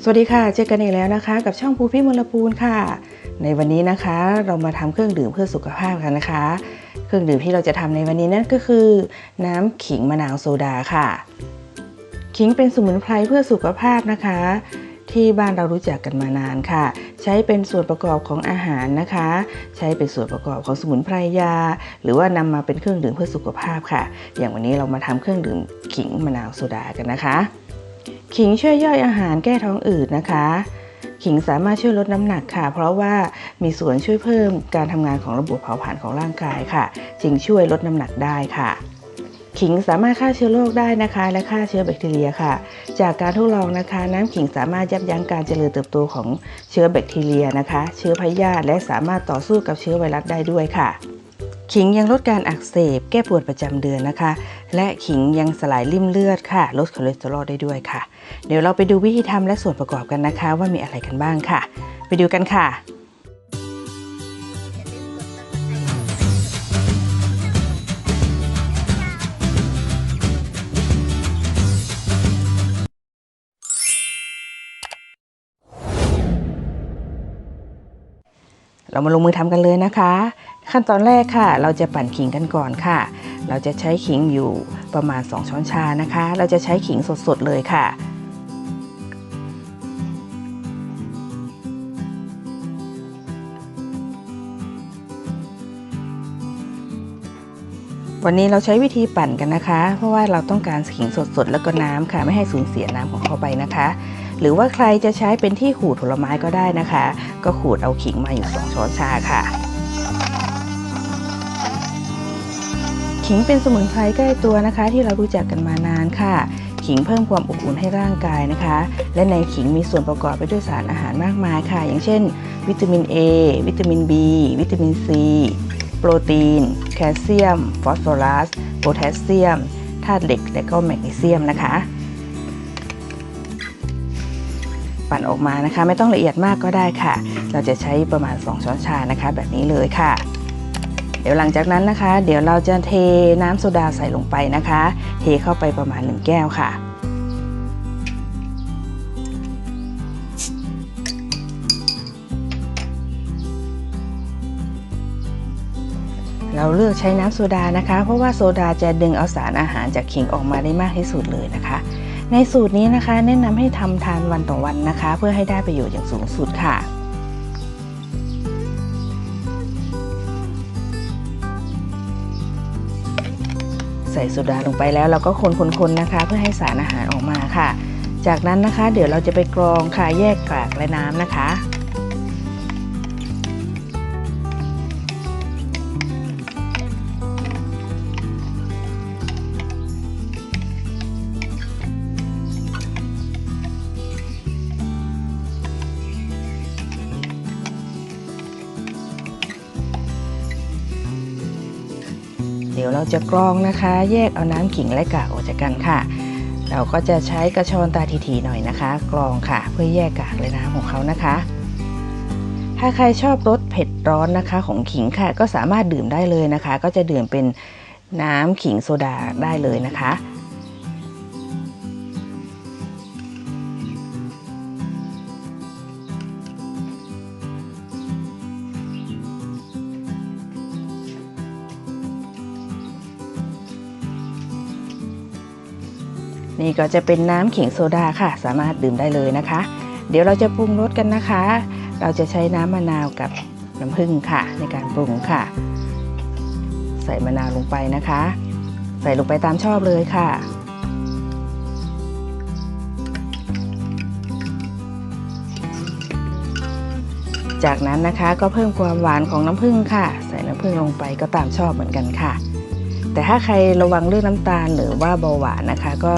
สวัสดีค่ะ เจอกันอีกแล้วนะคะ กับช่องภูพิมลปูนค่ะ ในวันนี้นะคะเรามาทำเครื่องดื่มเพื่อสุขภาพกันนะคะ เครื่องดื่มที่เราจะทำในวันนี้นั่นก็คือ น้ำขิงมะนาวโซดาค่ะ ขิงเป็นสมุนไพรเพื่อสุขภาพนะคะ ที่บ้านเรารู้จักกันมานานค่ะ ใช้เป็นส่วนประกอบของอาหารนะคะ ใช้เป็นส่วนประกอบของสมุนไพรยา หรือว่านำมาเป็นเครื่องดื่มเพื่อสุขภาพค่ะ อย่างวันนี้เรามาทำเครื่องดื่มขิงมะนาวโซดากันนะคะ ขิงช่วยย่อยอาหารแก้ท้องอืดนะคะ ขิงสามารถช่วยลดน้ำหนักค่ะ เพราะว่ามีส่วนช่วยเพิ่มการทำงานของระบบเผาผลาญของร่างกายค่ะ จึงช่วยลดน้ำหนักได้ค่ะ ขิงสามารถฆ่าเชื้อโรคได้นะคะ และฆ่าเชื้อแบคทีเรียค่ะ จากการทดลองนะคะ น้ำขิงสามารถยับยั้งการเจริญเติบโตของเชื้อแบคทีเรียนะคะ เชื้อพยาธิและสามารถต่อสู้กับเชื้อไวรัสได้ด้วยค่ะ ขิงยังลดการอักเสบ แก้ปวดประจำเดือนนะคะ และขิงยังสลายริ่มเลือดค่ะ ลดคอเลสเตอรอลได้ด้วยค่ะ เดี๋ยวเราไปดูวิธีทำและส่วนประกอบกันนะคะ ว่ามีอะไรกันบ้างค่ะ ไปดูกันค่ะ เรามาลงมือทำกันเลยนะคะ ขั้นตอนแรกค่ะ เราจะปั่นขิงกันก่อนค่ะ เราจะใช้ขิงอยู่ประมาณ 2 ช้อนชานะคะ เราจะใช้ขิงสดๆเลยค่ะวันนี้เราใช้วิธีปั่นกันนะคะ เพราะว่าเราต้องการขิงสดๆ แล้วก็น้ำค่ะ ไม่ให้สูญเสียน้ำของเขาไปนะคะ หรือว่าใครจะใช้เป็นที่ขูดผลไม้ก็ได้นะคะ ก็ขูดเอาขิงมาอยู่ 2 ช้อนชาค่ะ ขิงเป็นสมุนไพรใกล้ตัวนะคะ ที่เรารู้จักกันมานานค่ะ ขิงเพิ่มความอบอุ่นให้ร่างกายนะคะ และในขิงมีส่วนประกอบไปด้วยสารอาหารมากมายค่ะ อย่างเช่น วิตามิน A วิตามิน B วิตามิน C โปรตีน แคลเซียม ฟอสฟอรัส โพแทสเซียม ธาตุเหล็ก และก็แมกนีเซียมนะคะ ปั่นออกมานะคะ ไม่ต้องละเอียดมากก็ได้ค่ะ เราจะใช้ประมาณ 2 ช้อนชานะคะ แบบนี้เลยค่ะ เดี๋ยวหลังจากนั้นนะคะ เดี๋ยวเราจะเทน้ำโซดาใส่ลงไปนะคะ เทเข้าไปประมาณ 1 แก้วค่ะเราเลือกใช้น้ำโซดานะคะ เพราะว่าโซดาจะดึงเอาสารอาหารจากขิงออกมาได้มากที่สุดเลยนะคะ ในสูตรนี้นะคะ แนะนำให้ทำทานวันต่อวันนะคะ เพื่อให้ได้ประโยชน์อย่างสูงสุดค่ะใส่โซดาลงไปแล้วเราก็คนๆๆนะคะ เพื่อให้สารอาหารออกมาค่ะ จากนั้นนะคะ เดี๋ยวเราจะไปกรองค่ะแยกกากและน้ำนะคะ เดี๋ยวเราจะกรองนะคะ แยกเอาน้ำขิงและกากออกจากกันค่ะ เราก็จะใช้กระชอนตาทีๆหน่อยนะคะ กรองค่ะ เพื่อแยกกากและน้ำของเขานะคะ ถ้าใครชอบรสเผ็ดร้อนนะคะ ของขิงค่ะ ก็สามารถดื่มได้เลยนะคะ ก็จะดื่มเป็นน้ำขิงโซดาได้เลยนะคะ นี่ก็จะเป็นน้ำขิงโซดาค่ะ สามารถดื่มได้เลยนะคะ เดี๋ยวเราจะปรุงรสกันนะคะ เราจะใช้น้ำมะนาวกับน้ำผึ้งค่ะ ในการปรุงค่ะ ใส่มะนาวลงไปนะคะ ใส่ลงไปตามชอบเลยค่ะจากนั้นนะคะก็เพิ่มความหวานของน้ำผึ้งค่ะ ใส่น้ำผึ้งลงไปก็ตามชอบเหมือนกันค่ะ แต่ถ้าใครระวังเรื่องน้ำตาลหรือว่าเบาหวานนะคะ ก็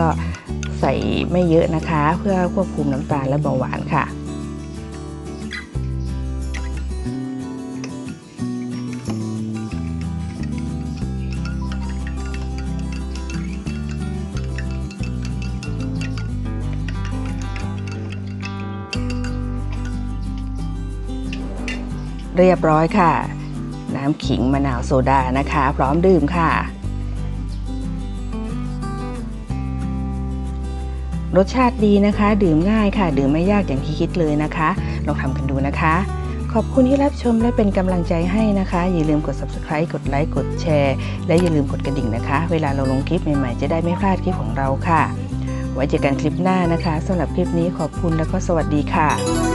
ใส่ไม่เยอะนะคะ เพื่อควบคุมน้ำตาลและเบาหวานค่ะ เรียบร้อยค่ะ น้ำขิงมะนาวโซดานะคะ พร้อมดื่มค่ะ รสชาติดีนะคะ ดื่มง่ายค่ะ ดื่มไม่ยากอย่างที่คิดเลยนะคะ ลองทำกันดูนะคะ ขอบคุณที่รับชมและเป็นกำลังใจให้นะคะ อย่าลืมกด subscribe กดไลค์กดแชร์ และอย่าลืมกดกระดิ่งนะคะ เวลาเราลงคลิปใหม่ๆ จะได้ไม่พลาดคลิปของเราค่ะ ไว้เจอกันคลิปหน้านะคะสำหรับคลิปนี้ขอบคุณแล้วก็สวัสดีค่ะ